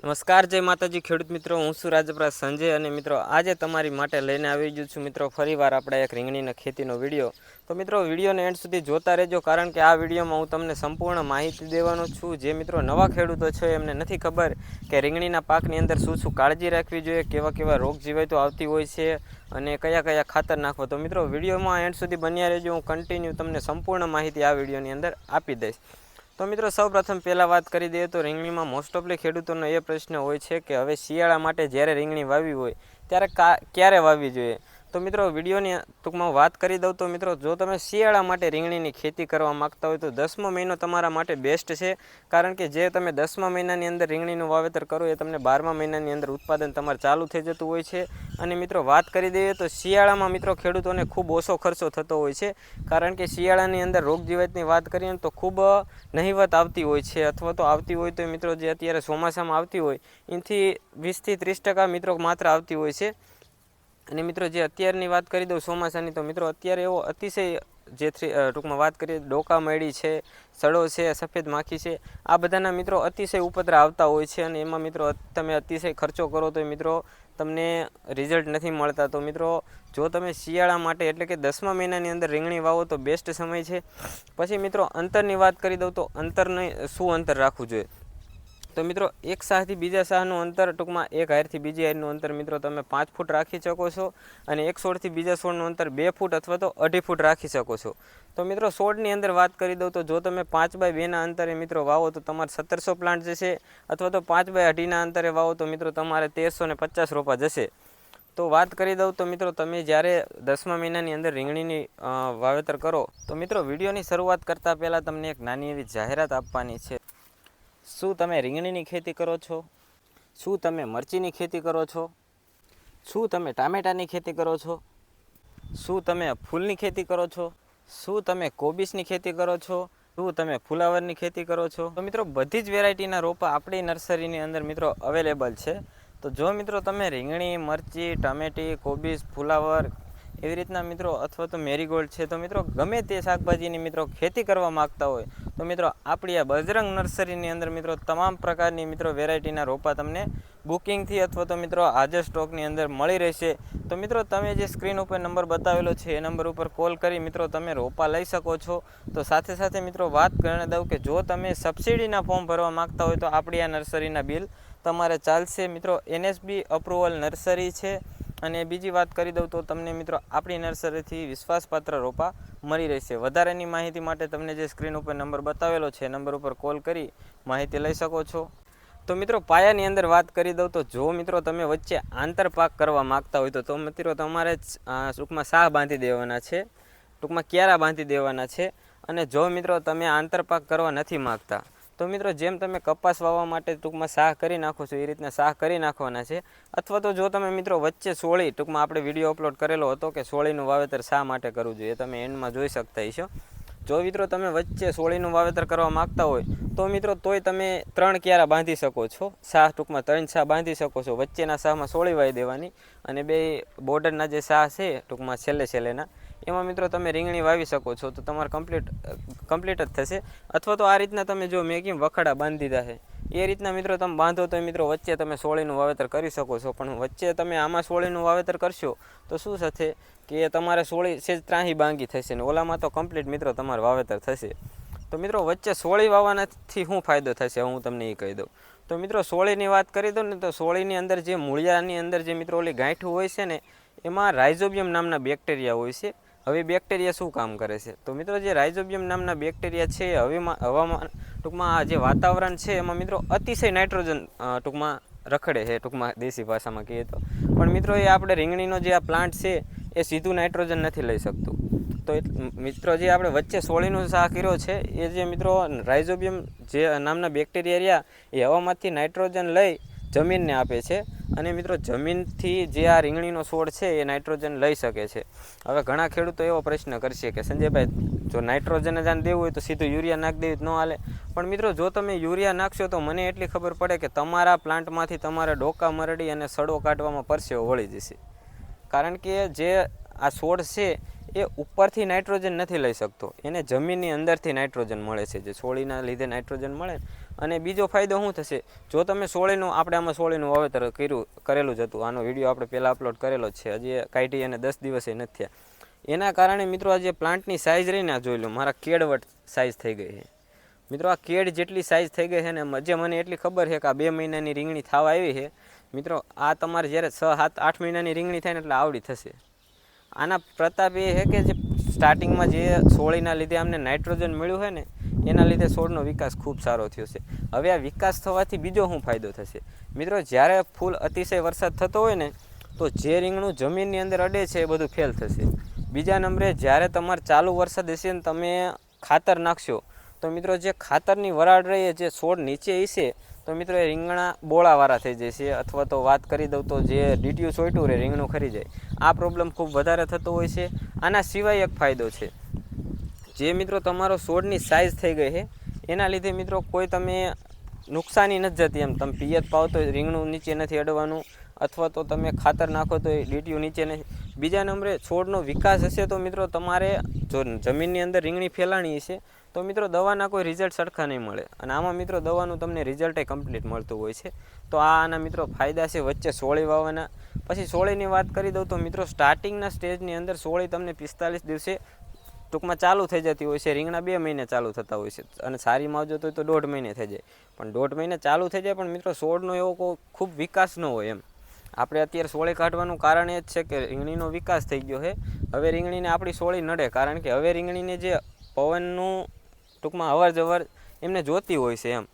નમસ્કાર, જય માતાજી. ખેડૂત મિત્રો, હું છું રાજપરા સંજય અને મિત્રો, આજે તમારી માટે લઈને આવી ગયો છું મિત્રો, ફરીવાર આપણે એક રીંગણીના ખેતીનો વીડિયો. તો મિત્રો, વિડીયોને એન્ડ સુધી જોતા રહેજો, કારણ કે આ વિડીયોમાં હું તમને સંપૂર્ણ માહિતી દેવાનો છું. જે મિત્રો નવા ખેડૂતો છે, એમને નથી ખબર કે રીંગણીના પાકની અંદર શું શું કાળજી રાખવી જોઈએ, કેવા કેવા રોગ જીવાતો આવતી હોય છે અને કયા કયા ખાતર નાખવો. તો મિત્રો, વિડીયોમાં એન્ડ સુધી બન્યા રહેજો. હું કન્ટિન્યુ તમને સંપૂર્ણ માહિતી આ વિડીયોની અંદર આપી દઈશ. તો મિત્રો, સૌપ્રથમ પહેલાં વાત કરી દઈએ તો રીંગણીમાં મોસ્ટ ઓફલી ખેડૂતોનો એ પ્રશ્ન હોય છે કે હવે શિયાળા માટે જ્યારે રીંગણી વાવી હોય, ત્યારે કા, ક્યારે વાવવી જોઈએ? તો મિત્રો, વિડીયોની ટૂંકમાં વાત કરી દઉં તો મિત્રો, જો તમે શિયાળા માટે રીંગણીની ખેતી કરવા માગતા હોય તો દસમો મહિનો તમારા માટે બેસ્ટ છે. કારણ કે જે તમે દસમા મહિનાની અંદર રીંગણીનું વાવેતર કરો, એ તમને બારમા મહિનાની અંદર ઉત્પાદન તમારે ચાલુ થઈ જતું હોય છે. અને મિત્રો, વાત કરી દઈએ તો શિયાળામાં મિત્રો, ખેડૂતોને ખૂબ ઓછો ખર્ચો થતો હોય છે. કારણ કે શિયાળાની અંદર રોગ જીવાતની વાત કરીએ તો ખૂબ નહિવત આવતી હોય છે. અથવા તો આવતી હોય તો મિત્રો, જે અત્યારે ચોમાસામાં આવતી હોય એથી વીસથી ત્રીસ ટકા મિત્રો માત્ર આવતી હોય છે. અને મિત્રો જે અત્યારની વાત કરી દઉં ચોમાસાની, તો મિત્રો અત્યારે એવો અતિશય જે થ્રી ટૂંકમાં વાત કરીએ, ડોકા મળી છે, સડો છે, સફેદ માખી છે, આ બધાના મિત્રો અતિશય ઉપદ્ર આવતા હોય છે અને એમાં મિત્રો તમે અતિશય ખર્ચો કરો તો મિત્રો તમને રિઝલ્ટ નથી મળતા. તો મિત્રો જો તમે શિયાળા માટે એટલે કે દસમા મહિનાની અંદર રીંગણી વાવો તો બેસ્ટ સમય છે. પછી મિત્રો અંતરની વાત કરી દઉં તો અંતરને શું અંતર રાખવું જોઈએ? તો મિત્રો, એક શાહથી બીજા શાહનું અંતર, ટૂંકમાં એક હારથી બીજી હારનું અંતર મિત્રો તમે પાંચ ફૂટ રાખી શકો છો અને એક છોડથી બીજા છોડનું અંતર બે ફૂટ અથવા તો અઢી ફૂટ રાખી શકો છો. તો મિત્રો છોડની અંદર વાત કરી દઉં તો જો તમે પાંચ બાય બેના અંતરે મિત્રો વાવો તો તમારે સત્તરસો પ્લાન્ટ જશે અથવા તો પાંચ બાય અઢીના અંતરે વાવો તો મિત્રો તમારે તેરસો ને પચાસ રોપા જશે. તો વાત કરી દઉં તો મિત્રો, તમે જ્યારે દસમા મહિનાની અંદર રીંગણીની વાવેતર કરો તો મિત્રો, વિડીયોની શરૂઆત કરતાં પહેલાં તમને એક નાની એવી જાહેરાત આપવાની છે. શું તમે રીંગણીની ખેતી કરો છો? શું તમે મરચીની ખેતી કરો છો? શું તમે ટામેટાની ખેતી કરો છો? શું તમે ફૂલની ખેતી કરો છો? શું તમે કોબીસની ખેતી કરો છો? શું તમે ફુલાવરની ખેતી કરો છો? તો મિત્રો, બધી જ વેરાયટીના રોપા આપણી નર્સરીની અંદર મિત્રો અવેલેબલ છે. તો જો મિત્રો તમે રીંગણી, મરચી, ટામેટી કોબીસ ફુલાવર એવી રીતના મિત્રો, અથવા તો મેરીગોલ્ડ છે, તો મિત્રો, ગમે તે શાકભાજીની મિત્રો ખેતી કરવા માગતા હોય, તો મિત્રો, આપણી આ બજરંગ નર્સરીની અંદર મિત્રો, તમામ પ્રકારની મિત્રો વેરાયટીના રોપા તમને બુકિંગથી અથવા તો મિત્રો હાજર સ્ટોકની અંદર મળી રહેશે. તો મિત્રો, તમે જે સ્ક્રીન ઉપર નંબર બતાવેલો છે, એ નંબર ઉપર કોલ કરી મિત્રો, તમે રોપા લઈ શકો છો. તો સાથે સાથે મિત્રો, વાત કરી દઉં કે જો તમે સબસિડીના ફોર્મ ભરવા માગતા હોય, તો આપણી આ નર્સરીના બિલ તમારે ચાલશે. મિત્રો, એનએસબી અપ્રુવલ નર્સરી છે. અને બીજી વાત કરી દઉં તો તમને મિત્રો આપણી નર્સરીથી વિશ્વાસપાત્ર રોપા મળી રહેશે. વધારેની માહિતી માટે તમને જે સ્ક્રીન ઉપર નંબર બતાવેલો છે નંબર ઉપર કોલ કરી માહિતી લઈ શકો છો. તો મિત્રો પાયાની અંદર વાત કરી દઉં તો જો મિત્રો તમે વચ્ચે આંતરપાક કરવા માગતા હોય તો મિત્રો તમારે જ, ટૂંકમાં સાહ બાંધી દેવાના છે ટૂંકમાં ક્યારા બાંધી દેવાના છે અને જો મિત્રો તમે આંતરપાક કરવા નથી માગતા તો મિત્રો, જેમ તમે કપાસ વાવવા માટે ટૂંકમાં સાહ કરી નાખો છો, એ રીતના સાહ કરી નાખવાના છે. અથવા તો જો તમે મિત્રો વચ્ચે સોળી, ટૂંકમાં આપણે વીડિયો અપલોડ કરેલો હતો કે સોળીનું વાવેતર શા માટે કરવું જોઈએ, તમે એન્ડમાં જોઈ શકતા હશો. જો મિત્રો તમે વચ્ચે સોળીનું વાવેતર કરવા માગતા હોય, તો મિત્રો તોય તમે ત્રણ ક્યારા બાંધી શકો છો. શાહ ટૂંકમાં ત્રણ શાહ બાંધી શકો છો. વચ્ચેના શાહમાં સોળી વાવી દેવાની અને બે બોર્ડરના જે શાહ છે, ટૂંકમાં છેલ્લે છેલ્લેના એમાં મિત્રો તમે રીંગણી વાવી શકો છો તો તમારે કમ્પ્લીટ કમ્પ્લીટ જ થશે. અથવા તો આ રીતના તમે જો મેં કેમ વખાડા બાંધી દીધા છે. એ રીતના મિત્રો તમે બાંધો તો મિત્રો વચ્ચે તમે સોળીનું વાવેતર કરી શકો છો. પણ વચ્ચે તમે આમાં સોળીનું વાવેતર કરશો તો શું થશે કે તમારે સોળી સેજ ત્રાહી બાંગી થશે ને ઓલામાં તો કમ્પ્લીટ મિત્રો તમારું વાવેતર થશે. તો મિત્રો વચ્ચે સોળી વાવવાનાથી શું ફાયદો થશે? હું તમને એ કહી દઉં. તો મિત્રો સોળીની વાત કરી દઉં ને તો સોળીની અંદર જે મૂળિયાની અંદર જે મિત્રો ઓલી ગાંઠું હોય છે ને, એમાં રાઇઝોબિયમ નામના બેક્ટેરિયા હોય છે. હવે બેક્ટેરિયા શું કામ કરે છે? તો મિત્રો, જે રાઇઝોબિયમ નામના બેક્ટેરિયા છે, હવેમાં, હવામાન ટૂંકમાં આ જે વાતાવરણ છે, એમાં મિત્રો અતિશય નાઇટ્રોજન ટૂંકમાં રખડે છે, ટૂંકમાં દેશી ભાષામાં કહીએ તો. પણ મિત્રો, એ આપણે રીંગણીનો જે આ પ્લાન્ટ છે, એ સીધું નાઇટ્રોજન નથી લઈ શકતું. તો મિત્રો, જે આપણે વચ્ચે સોળીનો શાહ કર્યો છે, એ જે મિત્રો, રાઇઝોબિયમ જે નામના બેક્ટેરિયા રહ્યા, એ હવામાંથી નાઇટ્રોજન લઈ જમીનને આપે છે. અને મિત્રો, જમીનથી જે આ રીંગણીનો છોડ છે, એ નાઇટ્રોજન લઈ શકે છે. હવે ઘણા ખેડૂતો એવો પ્રશ્ન કરશે કે, સંજયભાઈ, જો નાઇટ્રોજન જ આને દેવું હોય તો સીધું યુરિયા નાખી દેવી ન હાલે. પણ મિત્રો, જો તમે યુરિયા નાખશો તો મને એટલી ખબર પડે કે તમારા પ્લાન્ટમાંથી તમારે ડોકા મરડી અને સડો કાઢવામાં પરસેવો વળી જશે. કારણ કે જે આ છોડ છે, એ ઉપરથી નાઇટ્રોજન નથી લઈ શકતો. એને જમીનની અંદરથી નાઇટ્રોજન મળે છે. જે છોડીના લીધે નાઇટ્રોજન મળે અને બીજો ફાયદો શું થશે? જો તમે સોળીનું, આપણે આમાં સોળીનું વાવેતર કર્યું, કરેલું જ હતું. આનો વીડિયો આપણે પહેલાં અપલોડ કરેલો છે. હજી કાઢી અને દસ દિવસે નથી થયા. એના કારણે મિત્રો આ જે પ્લાન્ટની સાઇઝ રહીને આ જોઈ લો, મારા કેળવટ સાઇઝ થઈ ગઈ છે. મિત્રો, આ કેળ જેટલી સાઇઝ થઈ ગઈ છે ને જે મને એટલી ખબર છે કે આ બે મહિનાની રીંગણી થવા આવી છે. મિત્રો, આ તમારે જ્યારે છ, સાત, આઠ મહિનાની રીંગણી થાય ને એટલે આવડી થશે. આના પ્રતાપ એ છે કે જે સ્ટાર્ટિંગમાં જે સોળીના લીધે અમને નાઇટ્રોજન મળ્યું હોય ને, એના લીધે છોડનો વિકાસ ખૂબ સારો થયો છે. હવે આ વિકાસ થવાથી બીજો શું ફાયદો થશે? મિત્રો, જ્યારે ફૂલ અતિશય વરસાદ થતો હોય ને, તો જે રીંગણું જમીનની અંદર અડે છે એ બધું ફેલ થશે. બીજા નંબરે, જ્યારે તમારે ચાલુ વરસાદ હશે ને તમે ખાતર નાખશો, તો મિત્રો, જે ખાતરની વરાળ રહી જે છોડ નીચે હશે તો મિત્રો એ રીંગણા બોળાવાળા થઈ જાય છે. અથવા તો વાત કરી દઉં તો જે ડીટીયું સોયટું રહે, રીંગણું ખરી જાય. આ પ્રોબ્લેમ ખૂબ વધારે થતો હોય છે. આના સિવાય એક ફાયદો છે. જે મિત્રો તમારો છોડની સાઇઝ થઈ ગઈ છે, એના લીધે મિત્રો કોઈ તમે નુકસાની નથી જતી એમ. તમે પિયત પાવ તો રીંગણું નીચે નથી અડવાનું, અથવા તો તમે ખાતર નાખો તો એ ડીટીયું નીચે નહીં. બીજા નંબરે, છોડનો વિકાસ હશે તો મિત્રો તમારે જો જમીનની અંદર રીંગણી ફેલાણી હશે તો મિત્રો દવાના કોઈ રિઝલ્ટ સરખા નહીં મળે. અને આમાં મિત્રો દવાનું તમને રિઝલ્ટે કમ્પ્લીટ મળતું હોય છે. તો આ આના મિત્રો ફાયદા છે, વચ્ચે સોળી વાવવાના. પછી સોળીની વાત કરી દઉં તો મિત્રો સ્ટાર્ટિંગના સ્ટેજની અંદર સોળી તમને પિસ્તાલીસ દિવસે ટૂંકમાં ચાલુ થઈ જતી હોય છે. રીંગણા બે મહિને ચાલુ થતા હોય છે. અને સારી માવજત હોય તો દોઢ મહિને થઈ જાય. પણ દોઢ મહિને ચાલુ થઈ જાય પણ મિત્રો સોળનો એવો કોઈ ખૂબ વિકાસ ન હોય એમ. આપણે અત્યારે સોળી કાઢવાનું કારણ એ જ છે કે રીંગણીનો વિકાસ થઈ ગયો છે. હવે રીંગણીને આપણી સોળી નડે. કારણ કે હવે રીંગણીને જે પવનનું ટૂંકમાં અવર જવર એમને જોતી હોય છે એમ.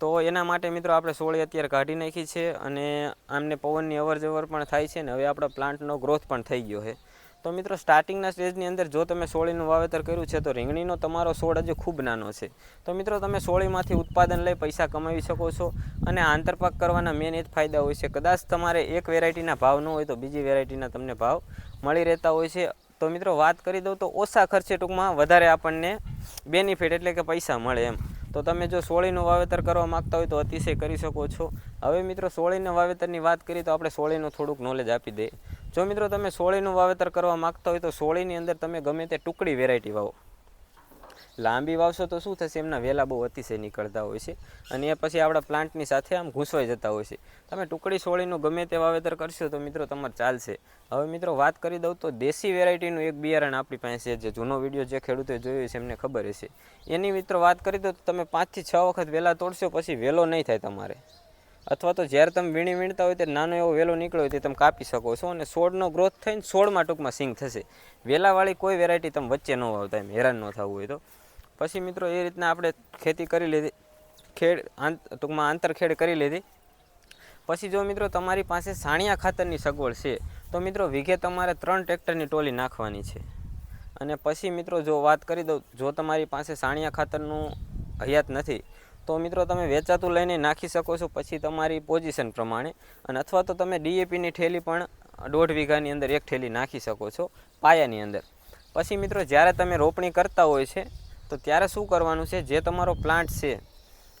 તો એના માટે મિત્રો આપણે સોળી અત્યારે કાઢી નાખી છે અને આમને પવનની અવર જવર પણ થાય છે ને હવે આપણા પ્લાન્ટનો ગ્રોથ પણ થઈ ગયો છે. તો મિત્રો સ્ટાર્ટિંગના સ્ટેજની અંદર જો તમે સોળીનું વાવેતર કર્યું છે તો રીંગણીનો તમારો સોળ હજુ ખૂબ નાનો છે. તો મિત્રો તમે સોળીમાંથી ઉત્પાદન લઈ પૈસા કમાવી શકો છો અને આંતરપાક કરવાના મેન એ જ ફાયદા હોય છે. કદાચ તમારે એક વેરાયટીના ભાવ ન હોય તો બીજી વેરાયટીના તમને ભાવ મળી રહેતા હોય છે. તો મિત્રો વાત કરી દઉં તો ઓછા ખર્ચે ટૂંકમાં વધારે આપણને બેનિફિટ એટલે કે પૈસા મળે એમ. તો તમે જો સોળીનું વાવેતર કરવા માગતા હોય તો અતિશય કરી શકો છો. હવે મિત્રો સોળીના વાવેતરની વાત કરીએ તો આપણે સોળીનું થોડુંક નોલેજ આપી દઈએ. જો મિત્રો તમે સોળીનું વાવેતર કરવા માગતા હોય તો સોળીની અંદર તમે ગમે તે ટુકડી વેરાયટી વાવો. લાંબી વાવશો તો શું થશે? એમના વેલા બહુ અતિશય નીકળતા હોય છે. અને એ પછી આપણા પ્લાન્ટની સાથે આમ ઘૂસવાઈ જતા હોય છે. તમે ટુકડી સોળીનું ગમે તે વાવેતર કરશો તો મિત્રો તમારે ચાલશે. હવે મિત્રો વાત કરી દઉં તો દેશી વેરાયટીનું એક બિયારણ આપણી પાસે છે. જે જૂનો વીડિયો જે ખેડૂતોએ જોયો છે, એમને ખબર હશે. એની મિત્રો વાત કરી દો તો તમે પાંચથી છ વખત વહેલા તોડશો પછી વહેલો નહીં થાય તમારે. અથવા તો જ્યારે તમે વીણી વીણતા હોય ત્યારે નાનો એવો વેલો નીકળ્યો હોય તે તમે કાપી શકો છો અને છોડનો ગ્રોથ થઈને છોડમાં ટૂંકમાં સિંગ થશે. વેલાવાળી કોઈ વેરાયટી તમે વચ્ચે ન વાવતા, એમ હેરાન ન થવું હોય તો. પછી મિત્રો એ રીતના આપણે ખેતી કરી લીધી. ખેડ ટૂંકમાં આંતરખેડ કરી લીધી. પછી જો મિત્રો તમારી પાસે સાણિયા ખાતરની સગવડ છે, તો મિત્રો વીઘે તમારે ત્રણ ટ્રેક્ટરની ટોલી નાખવાની છે. અને પછી મિત્રો જો વાત કરી દઉં, જો તમારી પાસે સાણિયા ખાતરનું હયાત નથી, તો મિત્રો તમે વેચાતું લઈને નાખી શકો છો પછી તમારી પોઝિશન પ્રમાણે. અને અથવા તો તમે ડીએપીની ઠેલી પણ દોઢ વીઘાની અંદર એક ઠેલી નાખી શકો છો પાયાની અંદર. પછી મિત્રો જ્યારે તમે રોપણી કરતા હોય છે તો ત્યારે શું કરવાનું છે? જે તમારો પ્લાન્ટ છે,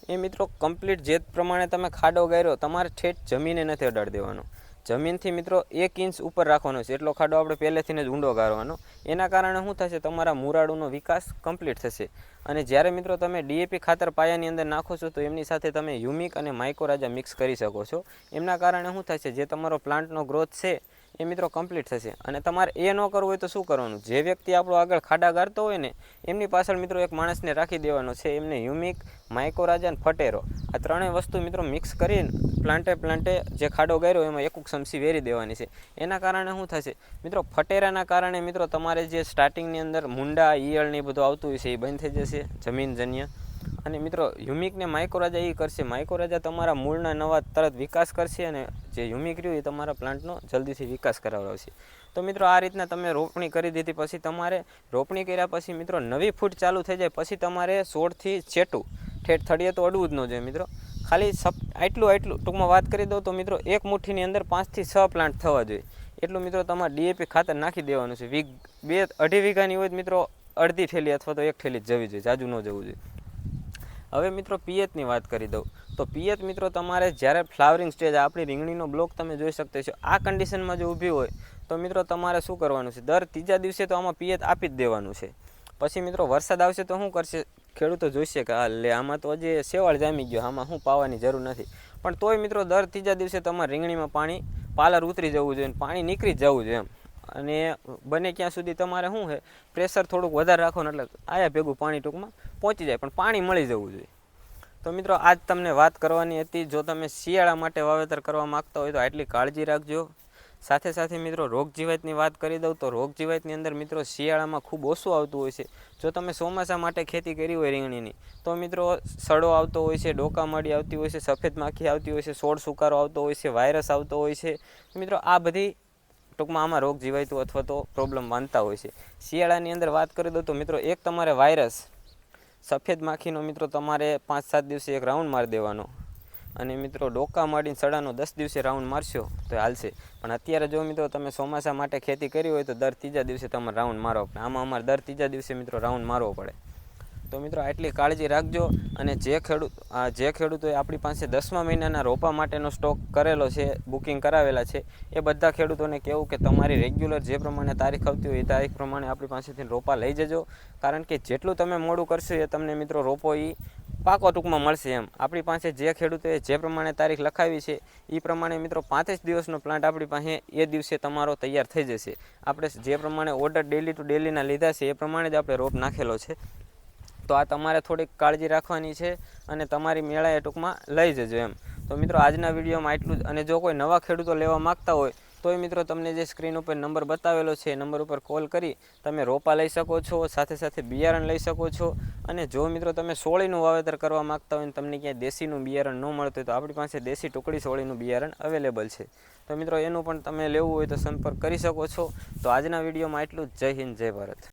એ મિત્રો કમ્પ્લીટ જે પ્રમાણે તમે ખાડો ગાર્યો, તમારે ઠેઠ જમીને નથી અડાડી દેવાનો. જમીનથી મિત્રો એક ઇંચ ઉપર રાખવાનો છે. એટલો ખાડો આપણે પહેલેથી જ ઊંડો ગાળવાનો. એના કારણે શું થશે? તમારા મુરાડુનો વિકાસ કમ્પ્લીટ થશે. અને જ્યારે મિત્રો તમે ડીએપી ખાતર પાયાની અંદર નાખો છો, તો એમની સાથે તમે યુમિક અને માઇકોરાજા મિક્સ કરી શકો છો. એમના કારણે શું થશે? જે તમારો પ્લાન્ટનો ગ્રોથ છે એ મિત્રો કમ્પ્લીટ થશે. અને તમારે એ ન કરવું હોય તો શું કરવાનું? જે વ્યક્તિ આપણો આગળ ખાડા ગાળતો હોય ને, એમની પાછળ મિત્રો એક માણસને રાખી દેવાનો છે. એમને યુમિક માઇકોરાજા અને ફટેરો. આ ત્રણેય વસ્તુ મિત્રો મિક્સ કરીને પ્લાન્ટે પ્લાન્ટે જે ખાડો ગાર્યો એમાં એકુક સમસી વેરી દેવાની છે. એના કારણે શું થશે? મિત્રો ફટેરાના કારણે મિત્રો તમારે જે સ્ટાર્ટિંગની અંદર મુંડા, ઈયળ ને બધું આવતું હોય છે એ બંધ થઈ જશે. જમીનજન્ય. અને મિત્રો યુમિકને માઇકો માઇકોરાજા એ કરશે. માઇકોરાજા તમારા મૂળના નવા તરત વિકાસ કરશે અને જે યુમિક રહ્યું એ તમારા પ્લાન્ટનો જલ્દીથી વિકાસ કરાવડાવશે. તો મિત્રો, આ રીતના તમે રોપણી કરી દીધી, પછી તમારે રોપણી કર્યા પછી મિત્રો, નવી ફૂટ ચાલુ થઈ જાય, પછી તમારે સોળથી ચેટું ઠેઠ થડીએ તો અડવું જ ન જોઈએ મિત્રો. ખાલી સપ, આટલું આટલું, ટૂંકમાં વાત કરી દઉં તો મિત્રો, એક મુઠ્ઠીની અંદર પાંચથી છ પ્લાન્ટ થવા જોઈએ. એટલું મિત્રો તમારે ડીએપી ખાતર નાખી દેવાનું છે. વીઘ, બે અઢી વીઘાની હોય મિત્રો, અડધી ઠેલી અથવા તો એક ઠેલી જ જવી જોઈએ, જાજુ ન જવું જોઈએ. હવે મિત્રો પિયતની વાત કરી દઉં. તો પિયત મિત્રો તમારે જ્યારે ફ્લાવરિંગ સ્ટેજ આપણી રીંગણીનો બ્લોક તમે જોઈ શકતા છો આ કન્ડિશનમાં જો ઊભી હોય, તો મિત્રો તમારે શું કરવાનું છે? દર ત્રીજા દિવસે તો આમાં પિયત આપી જ દેવાનું છે. પછી મિત્રો વરસાદ આવશે તો શું કરશે? ખેડૂતો જોઈશે કે હા લે, આમાં તો હજી શેવાળ જામી ગયો, આમાં શું પાવાની જરૂર નથી. પણ તોય મિત્રો દર ત્રીજા દિવસે તમારે રીંગણીમાં પાણી, પાલર ઉતરી જવું જોઈએ પાણી નીકળી જવું જોઈએ એમ. અને બને ક્યાં સુધી તમારે શું છે, પ્રેશર થોડુંક વધારે રાખો ને એટલે આયા ભેગું પાણી ટૂંકમાં પહોંચી જાય, પણ પાણી મળી જવું જોઈએ. તો મિત્રો, આજ તમને વાત કરવાની હતી, જો તમે શિયાળા માટે વાવેતર કરવા માગતા હોય તો આટલી કાળજી રાખજો. સાથે સાથે મિત્રો, રોગ જીવાતની વાત કરી દઉં તો રોગ જીવાતની અંદર મિત્રો શિયાળામાં ખૂબ ઓછું આવતું હોય છે. જો તમે ચોમાસા માટે ખેતી કરી હોય રીંગણીની, તો મિત્રો સડો આવતો હોય છે, ડોકા માડી આવતી હોય છે, સફેદ માખી આવતી હોય છે, સોળ સુકારો આવતો હોય છે, વાયરસ આવતો હોય છે. મિત્રો, આ બધી ટૂંકમાં આમાં રોગ જીવાયતું અથવા તો પ્રોબ્લેમ માનતા હોય છે. શિયાળાની અંદર વાત કરી દઉં તો મિત્રો, એક તમારે વાયરસ સફેદ માખીનો મિત્રો તમારે પાંચ સાત દિવસે એક રાઉન્ડ મારી દેવાનો. અને મિત્રો, ડોકા માડીને સડાનો દસ દિવસે રાઉન્ડ મારશો તો હાલશે. પણ અત્યારે જો મિત્રો તમે ચોમાસા માટે ખેતી કરી હોય તો દર ત્રીજા દિવસે તમારે રાઉન્ડ મારવો પડે. આમાં અમારે દર ત્રીજા દિવસે મિત્રો રાઉન્ડ મારવો પડે. તો મિત્રો આટલી કાળજી રાખજો અને જે ખેડૂત જે ખેડૂતોએ આપણી પાસે દસમા મહિનાના રોપા માટેનો સ્ટોક કરેલો છે, બુકિંગ કરાવેલા છે, એ બધા ખેડૂતોને કહેવું કે તમારી રેગ્યુલર જે પ્રમાણે તારીખ આવતી હોય એ તારીખ પ્રમાણે આપણી પાસેથી રોપા લઈ જજો. કારણ કે જેટલું તમે મોડું કરશો એ તમને મિત્રો રોપો એ પાકો ટૂંકમાં મળશે એમ. આપણી પાસે જે ખેડૂતોએ જે પ્રમાણે તારીખ લખાવી છે એ પ્રમાણે મિત્રો પાંત્રીસ દિવસનો પ્લાન્ટ આપણી પાસે એ દિવસે તમારો તૈયાર થઈ જશે. આપણે જે પ્રમાણે ઓર્ડર ડેલી ટુ ડેલીના લીધા છે, એ પ્રમાણે જ આપણે રોપ નાખેલો છે. તો આ તમારે થોડીક કાળજી રાખવાની છે અને તમારી મેળાએ ટૂંકમાં લઈ જજો એમ. તો મિત્રો, આજના વિડીયોમાં એટલું જ. અને જો કોઈ નવા ખેડૂતો લેવા માગતા હોય, તોય મિત્રો, તમને જે સ્ક્રીન ઉપર નંબર બતાવેલો છે, એ નંબર ઉપર કોલ કરી તમે રોપા લઈ શકો છો, સાથે સાથે બિયારણ લઈ શકો છો. અને જો મિત્રો, તમે સોળીનું વાવેતર કરવા માગતા હોય તમને ક્યાંય દેશીનું બિયારણ ન મળતું હોય તો આપણી પાસે દેશી ટુકડી સોળીનું બિયારણ અવેલેબલ છે. તો મિત્રો, એનું પણ તમે લેવું હોય તો સંપર્ક કરી શકો છો. તો આજના વિડીયોમાં એટલું જ. જય હિન્દ, જય ભારત.